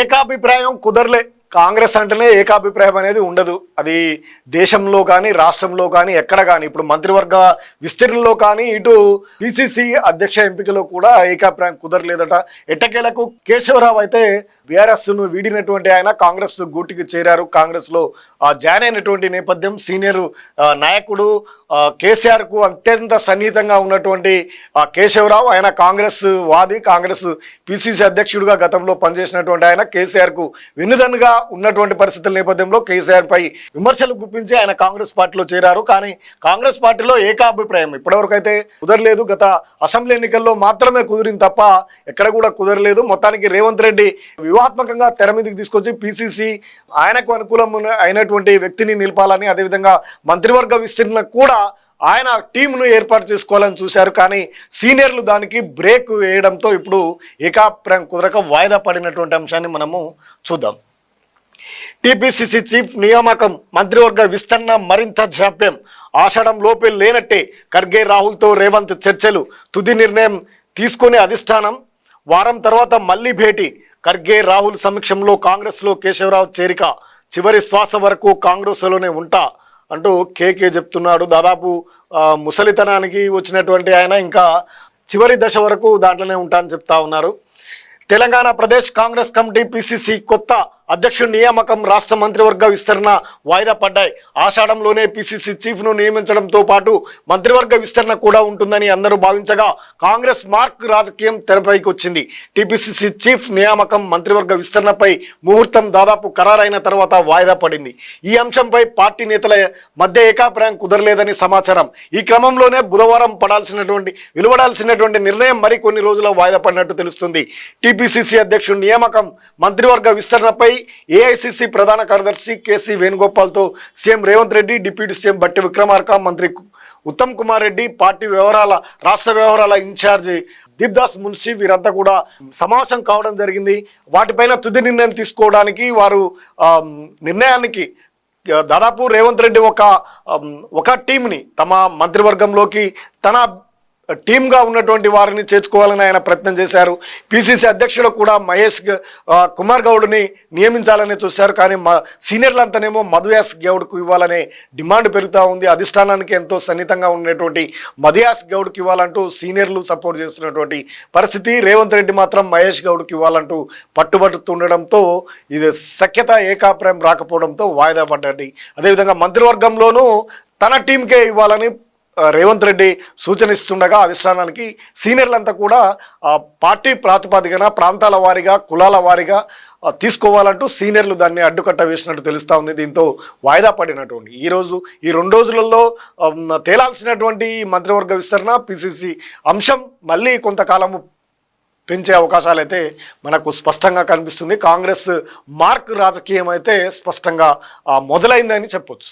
ఏకాభిప్రాయం కుదరలే. కాంగ్రెస్ అంటేనే ఏకాభిప్రాయం అనేది ఉండదు. అది దేశంలో కానీ రాష్ట్రంలో కానీ ఎక్కడ కానీ ఇప్పుడు మంత్రివర్గ విస్తీర్ణంలో కానీ ఇటు పిసిసి అధ్యక్ష ఎంపికలో కూడా ఏకాభిప్రాయం కుదరలేదట. ఎట్టకేలకు కేశవరావు అయితే బీఆర్ఎస్ను వీడినటువంటి ఆయన కాంగ్రెస్ గూటికి చేరారు. కాంగ్రెస్లో జాయిన్ అయినటువంటి నేపథ్యం సీనియర్ నాయకుడు కేసీఆర్కు అత్యంత సన్నిహితంగా ఉన్నటువంటి కేశవరావు ఆయన కాంగ్రెస్ వాది కాంగ్రెస్ పిసిసి అధ్యక్షుడిగా గతంలో పనిచేసినటువంటి ఆయన కేసీఆర్కు వినుదన్నుగా ఉన్నటువంటి పరిస్థితుల నేపథ్యంలో కేసీఆర్ పై విమర్శలు గుప్పించి ఆయన కాంగ్రెస్ పార్టీలో చేరారు. కానీ కాంగ్రెస్ పార్టీలో ఏకాభిప్రాయం ఇప్పటివరకు అయితే కుదరలేదు. గత అసెంబ్లీ ఎన్నికల్లో మాత్రమే కుదిరింది తప్ప ఎక్కడ కూడా కుదరలేదు. మొత్తానికి రేవంత్ రెడ్డి వ్యూహాత్మకంగా తెర మీదకి తీసుకొచ్చి పీసీసీ ఆయనకు అనుకూలం అయినటువంటి వ్యక్తిని నిలపాలని అదేవిధంగా మంత్రివర్గ విస్తీర్ణ కూడా ఆయన టీంను ఏర్పాటు చేసుకోవాలని చూశారు. కానీ సీనియర్లు దానికి బ్రేక్ వేయడంతో ఇప్పుడు ఏకాప్రం కుదరక వాయిదా పడినటువంటి అంశాన్ని మనము చూద్దాం. టీపీసీసీ చీఫ్ నియామకం మంత్రివర్గ విస్తరణ మరింత జాప్యం. ఆషాఢం లోపే లేనట్టే ఖర్గే రాహుల్తో రేవంత్ చర్చలు. తుది నిర్ణయం తీసుకునే అధిష్టానం. వారం తర్వాత మళ్ళీ భేటీ. ఖర్గే రాహుల్ సమక్షంలో కాంగ్రెస్లో కేశవరావు చేరిక చివరి శ్వాస వరకు కాంగ్రెస్లోనే ఉంటా అంటూ కేకే చెప్తున్నాడు. దాదాపు ముసలితనానికి వచ్చినటువంటి ఆయన ఇంకా చివరి దశ వరకు దాంట్లోనే ఉంటా అని చెప్తా ఉన్నారు. Telangana Pradesh Congress committee PCC కొత్త అధ్యక్షుడి నియామకం రాష్ట్ర మంత్రివర్గ విస్తరణ వాయిదా పడ్డాయి. ఆషాఢంలోనే పిసిసి చీఫ్ను నియమించడంతో పాటు మంత్రివర్గ విస్తరణ కూడా ఉంటుందని అందరూ భావించగా కాంగ్రెస్ మార్క్ రాజకీయం తెరపైకి వచ్చింది. టీపీసీసీ చీఫ్ నియామకం మంత్రివర్గ విస్తరణపై ముహూర్తం దాదాపు ఖరారైన తర్వాత వాయిదా పడింది. ఈ అంశంపై పార్టీ నేతల మధ్య ఏకాభిప్రాయం కుదరలేదని సమాచారం. ఈ క్రమంలోనే బుధవారం పడాల్సినటువంటి వెలువడాల్సినటువంటి నిర్ణయం మరి కొన్ని రోజుల వాయిదా పడినట్టు తెలుస్తుంది. టీపీసీసీ అధ్యక్షుడి నియామకం మంత్రివర్గ విస్తరణపై ఏఐసిసి ప్రధాన కార్యదర్శి KC వేణుగోపాల్తో CM Revanth Reddy deputy CM Bhatti Vikramarka మంత్రి ఉత్తమ్ కుమార్ రెడ్డి పార్టీ వ్యవహారాల రాష్ట్ర వ్యవహారాల ఇన్ఛార్జి దీప్దాస్ మున్షి వీరంతా కూడా సమావేశం కావడం జరిగింది. వాటిపైన తుది నిర్ణయం తీసుకోవడానికి వారు నిర్ణయానికి దాదాపు రేవంత్ రెడ్డి ఒక ఒక టీంని తమ మంత్రివర్గంలోకి తన టీమ్గా ఉన్నటువంటి వారిని చేర్చుకోవాలని ఆయన ప్రయత్నం చేశారు. పిసిసి అధ్యక్షుడు కూడా మహేష్ కుమార్ గౌడ్ని నియమించాలని చూశారు. కానీ మా సీనియర్లంతానేమో మధుయాస్ గౌడ్కు ఇవ్వాలనే డిమాండ్ పెరుగుతూ ఉంది. అధిష్టానానికి ఎంతో సన్నిహితంగా ఉండేటువంటి మధుయాస్ గౌడ్కి ఇవ్వాలంటూ సీనియర్లు సపోర్ట్ చేస్తున్నటువంటి పరిస్థితి. రేవంత్ రెడ్డి మాత్రం మహేష్ గౌడ్కి ఇవ్వాలంటూ పట్టుబడుతుండడంతో ఇది సఖ్యత ఏకాభిప్రాయం రాకపోవడంతో వాయిదా పడ్డది అదేవిధంగా మంత్రివర్గంలోనూ తన టీంకే ఇవ్వాలని రేవంత్ రెడ్డి సూచనిస్తుండగా అధిష్టానానికి సీనియర్లంతా కూడా పార్టీ ప్రాతిపదికన ప్రాంతాల వారీగా కులాల వారీగా తీసుకోవాలంటూ సీనియర్లు దాన్ని అడ్డుకట్ట వేసినట్టు తెలుస్తూ ఉంది. దీంతో వాయిదా పడినటువంటి ఈరోజు ఈ రెండు రోజులలో తేలాల్సినటువంటి ఈ మంత్రివర్గ విస్తరణ పిసిసి అంశం మళ్ళీ కొంతకాలము పెంచే అవకాశాలు అయితే మనకు స్పష్టంగా కనిపిస్తుంది. కాంగ్రెస్ మార్క్ రాజకీయం అయితే స్పష్టంగా మొదలైందని చెప్పొచ్చు.